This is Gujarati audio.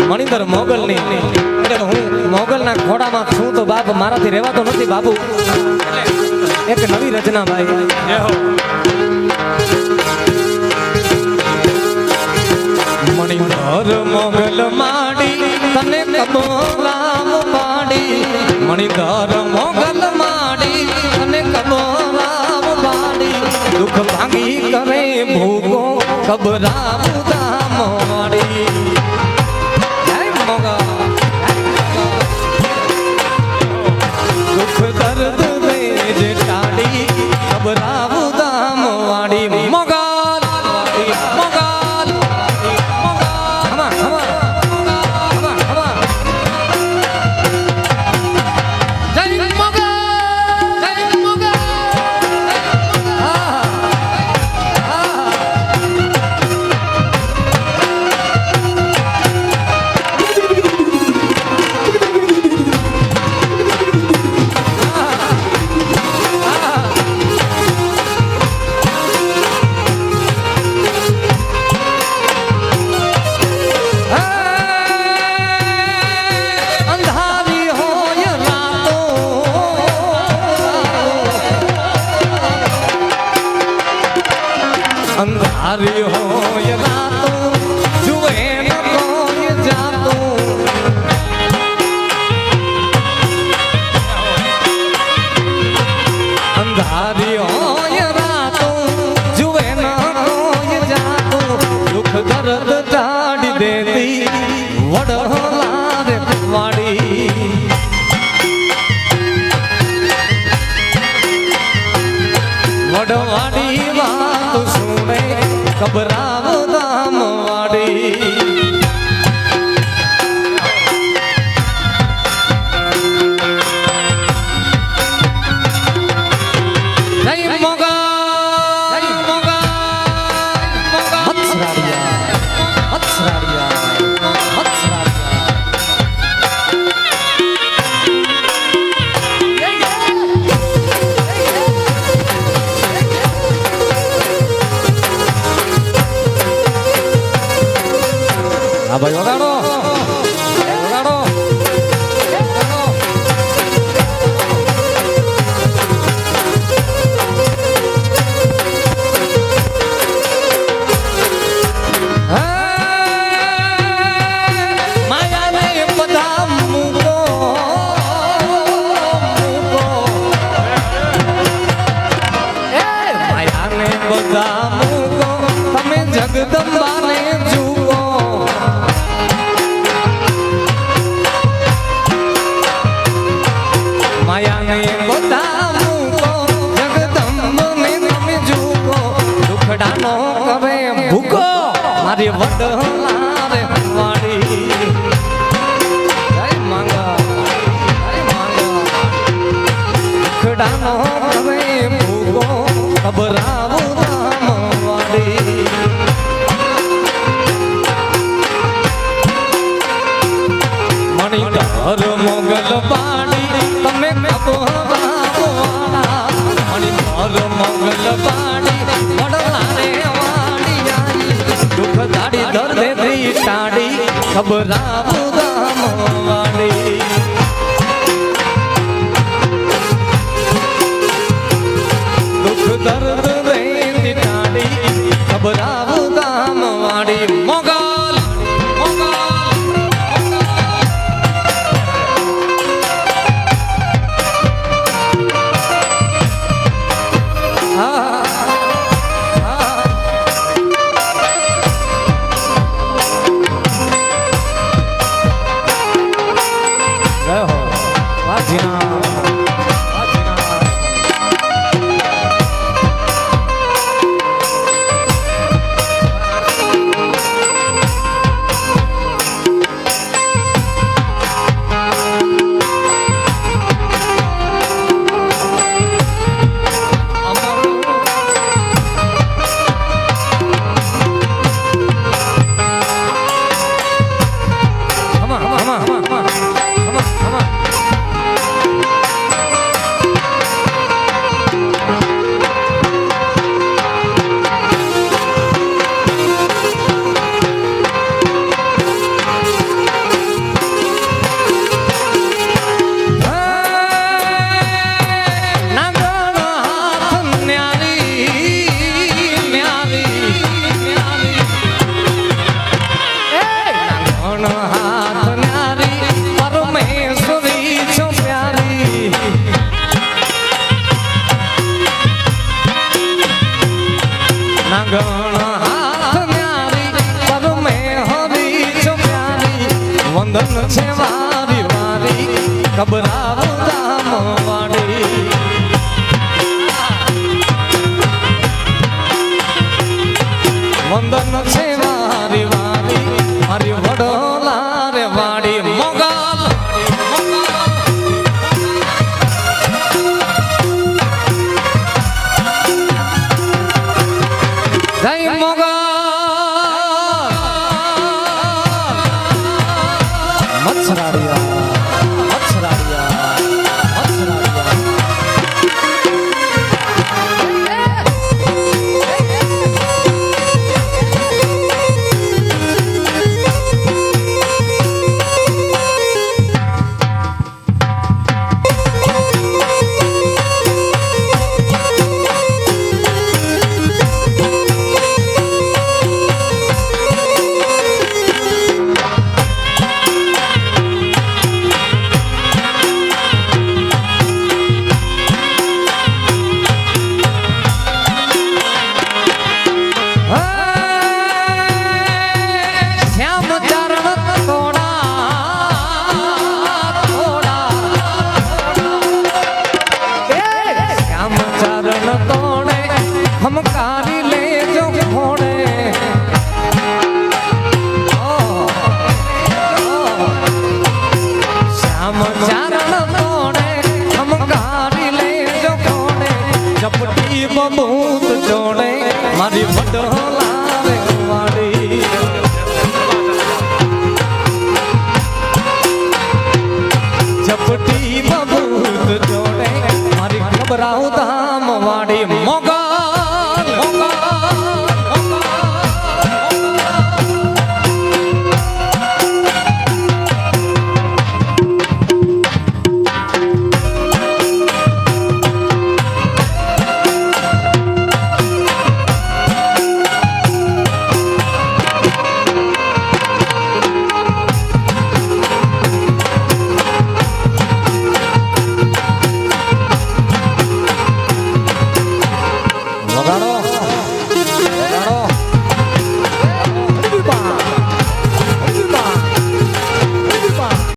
મણિંદર મોગલની. એટલે હું મોગલના ખોડામાં છું તો બાપ મારાથી રહેવાતો નથી બાપુ. એક નવી રચના ભાઈ. મણિંદર મોગલ માડી, તને કબોરામ પાડી. મણિંદર મોગલ માડી, તને કબોરામ પાડી. દુઃખ કરે ભૂગો કબરામ What. હા મણિધર મોગલ પાણી, તમે કબો વાળા મણિધર મોગલ પાણી વડલા રે વાડી આઈ દુઃખ દાડી દર્દે થઈ ટાડી ખબરાવું ધામ છે મારી વારી કબરાવ ધામ વંદન છે scenario. બબૂત જોડે મારી વડોલા રે કુમારી ઝપટી બબૂત જોડે મારી ખબરાઉ